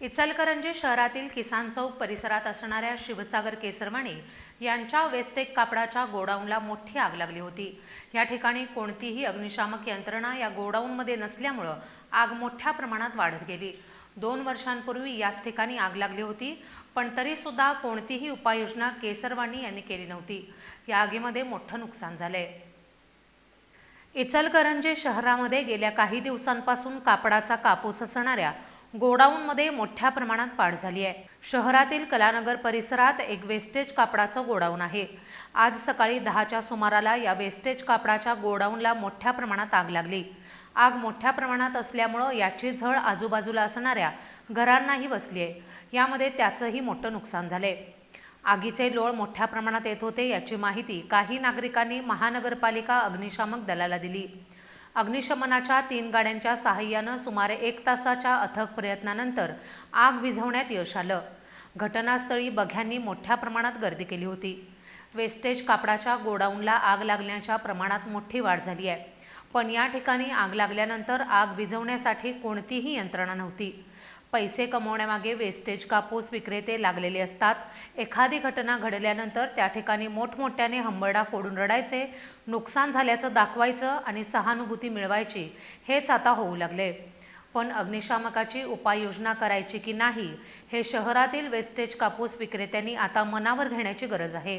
इचलकरंजी शहरातील किसान चौक परिसरात असणाऱ्या शिवसागर केसरवाणी यांच्या वेस्टेक कापडाच्या गोडाऊनला मोठी आग लागली होती. या ठिकाणी कोणतीही अग्निशामक यंत्रणा या गोडाऊनमध्ये नसल्यामुळं आग मोठ्या प्रमाणात वाढत गेली. दोन वर्षांपूर्वी याच ठिकाणी आग लागली होती पण तरीसुद्धा कोणतीही उपाययोजना केसरवाणी यांनी केली नव्हती. या आगीमध्ये मोठं नुकसान झालंय. इचलकरंजी शहरामध्ये गेल्या काही दिवसांपासून कापडाचा कापूस असणाऱ्या गोडाऊनमध्ये मोठ्या प्रमाणात वाढ झाली आहे. शहरातील कलानगर परिसरात एक वेस्टेज कापडाचं गोडाऊन आहे. आज सकाळी दहाच्या सुमाराला या वेस्टेज कापडाच्या गोडाऊनला मोठ्या प्रमाणात आग लागली. आग मोठ्या प्रमाणात असल्यामुळं याची झळ आजूबाजूला असणाऱ्या घरांनाही बसली आहे. यामध्ये त्याचंही मोठं नुकसान झालंय. आगीचे लोळ मोठ्या प्रमाणात येत होते याची माहिती काही नागरिकांनी महानगरपालिका अग्निशामक दलाला दिली. अग्निशमनाच्या तीन गाड्यांच्या सहाय्यानं सुमारे एक तासाच्या अथक प्रयत्नानंतर आग विझवण्यात यश आलं. घटनास्थळी बघ्यांनी मोठ्या प्रमाणात गर्दी केली होती. वेस्टेज कापडाच्या गोडाऊनला आग लागण्याच्या प्रमाणात मोठी वाढ झाली आहे. पण या ठिकाणी आग लागल्यानंतर आग विझवण्यासाठी कोणतीही यंत्रणा नव्हती. पैसे कमवण्यामागे वेस्टेज कापूस विक्रेते लागलेले असतात. एखादी घटना घडल्यानंतर त्या ठिकाणी मोठमोठ्याने हंबरडा फोडून रडायचे नुकसान झाल्याचं दाखवायचं आणि सहानुभूती मिळवायची हेच आता होऊ लागले. पण अग्निशामकाची उपाययोजना करायची की नाही हे शहरातील वेस्टेज कापूस विक्रेत्यांनी आता मनावर घेण्याची गरज आहे.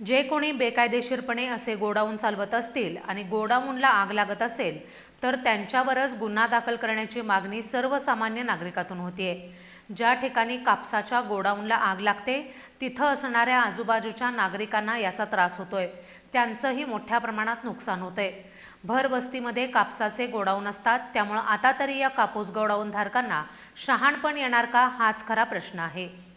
जे कोणी बेकायदेशीरपणे असे गोडाऊन चालवत असतील आणि गोडाऊनला आग लागत असेल तर त्यांच्यावरच गुन्हा दाखल करण्याची मागणी सर्वसामान्य नागरिकातून होतीये. ज्या ठिकाणी कापसाच्या गोडाऊनला आग लागते तिथं असणाऱ्या आजूबाजूच्या नागरिकांना याचा त्रास होतोय. त्यांचंही मोठ्या प्रमाणात नुकसान होतंय. भर वस्तीमध्ये कापसाचे गोडाऊन असतात त्यामुळं आता तरी या कापूस गोडाऊन धारकांना शहाणपण येणार का हाच खरा प्रश्न आहे.